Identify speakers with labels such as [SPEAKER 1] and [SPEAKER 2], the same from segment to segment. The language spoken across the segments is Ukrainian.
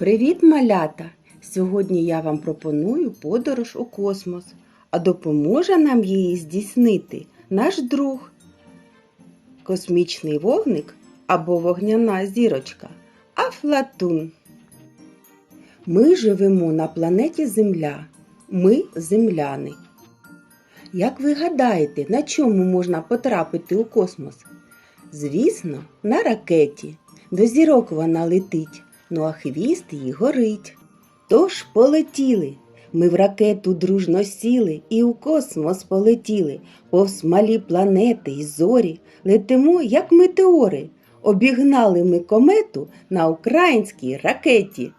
[SPEAKER 1] Привіт, малята! Сьогодні я вам пропоную подорож у космос, а допоможе нам її здійснити наш друг космічний вогник або вогняна зірочка Афлатун. Ми живемо на планеті Земля. Ми земляни. Як ви гадаєте, на чому можна потрапити у космос? Звісно, на ракеті. До зірок вона летить, ну а хвіст її горить. Тож полетіли. Ми в ракету дружно сіли і у космос полетіли. Повз малі планети й зорі летимо, як метеори. Обігнали ми комету на українській ракеті.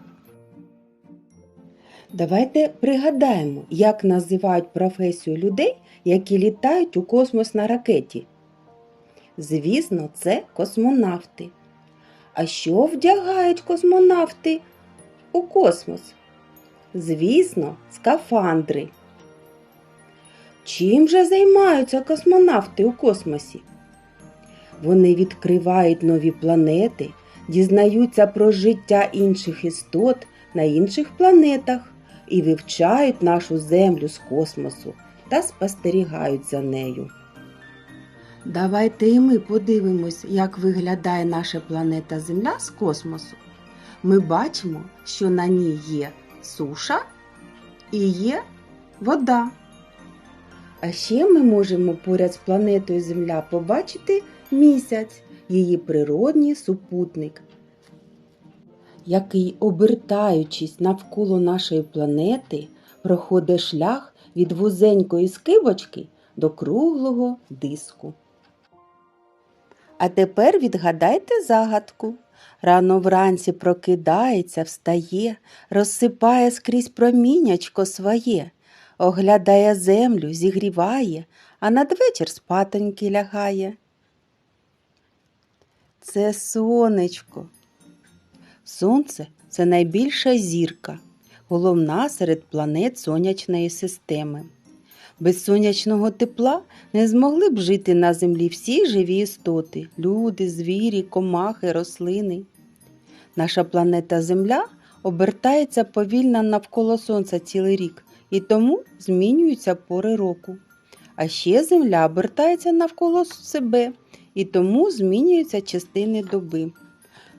[SPEAKER 1] Давайте пригадаємо, як називають професію людей, які літають у космос на ракеті. Звісно, це космонавти. А що вдягають космонавти у космос? Звісно, скафандри. Чим же займаються космонавти у космосі? Вони відкривають нові планети, дізнаються про життя інших істот на інших планетах і вивчають нашу Землю з космосу та спостерігають за нею. Давайте і ми подивимось, як виглядає наша планета Земля з космосу. Ми бачимо, що на ній є суша і є вода. А ще ми можемо поряд з планетою Земля побачити місяць, її природній супутник, який, обертаючись навколо нашої планети, проходить шлях від вузенької скибочки до круглого диску. А тепер відгадайте загадку. Рано вранці прокидається, встає, розсипає скрізь промінячко своє, оглядає землю, зігріває, а надвечір спатоньки лягає. Це сонечко. Сонце це найбільша зірка, головна серед планет сонячної системи. Без сонячного тепла не змогли б жити на землі всі живі істоти люди, звірі, комахи, рослини. Наша планета Земля обертається повільно навколо Сонця цілий рік і тому змінюються пори року. А ще Земля обертається навколо себе і тому змінюються частини доби.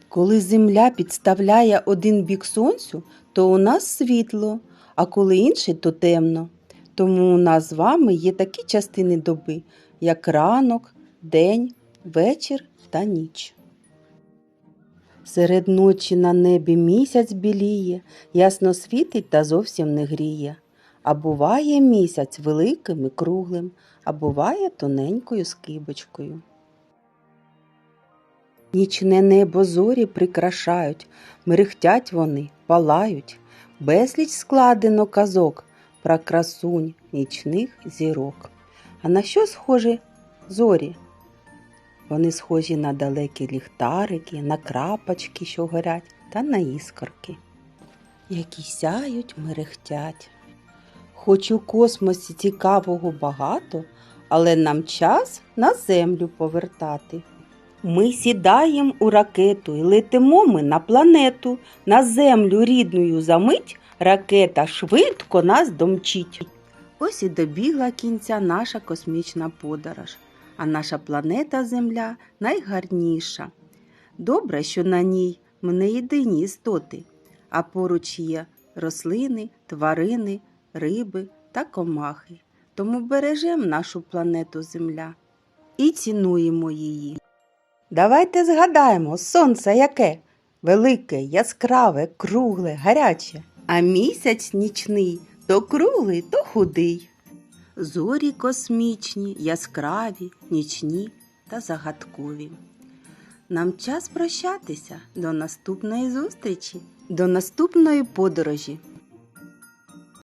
[SPEAKER 1] Коли Земля підставляє один бік сонцю, то у нас світло, а коли інший, то темно. Тому у нас з вами є такі частини доби, як ранок, день, вечір та ніч. Серед ночі на небі місяць біліє, ясно світить та зовсім не гріє. А буває місяць великим і круглим, а буває тоненькою скибочкою. Нічне небо зорі прикрашають, мерехтять вони, палають, безліч складено казок про красунь нічних зірок. А на що схожі зорі? Вони схожі на далекі ліхтарики, на крапочки, що горять, та на іскорки, які сяють, мерехтять. Хоч у космосі цікавого багато, але нам час на землю повертати. Ми сідаємо у ракету і летимо ми на планету, на землю рідною замить ракета швидко нас домчить. Ось і добігла кінця наша космічна подорож, а наша планета Земля найгарніша. Добре, що на ній ми не єдині істоти, а поруч є рослини, тварини, риби та комахи. Тому бережемо нашу планету Земля і цінуємо її. Давайте згадаємо сонце яке велике, яскраве, кругле, гаряче, а місяць нічний то круглий, то худий. Зорі космічні, яскраві, нічні та загадкові. Нам час прощатися до наступної зустрічі, до наступної подорожі.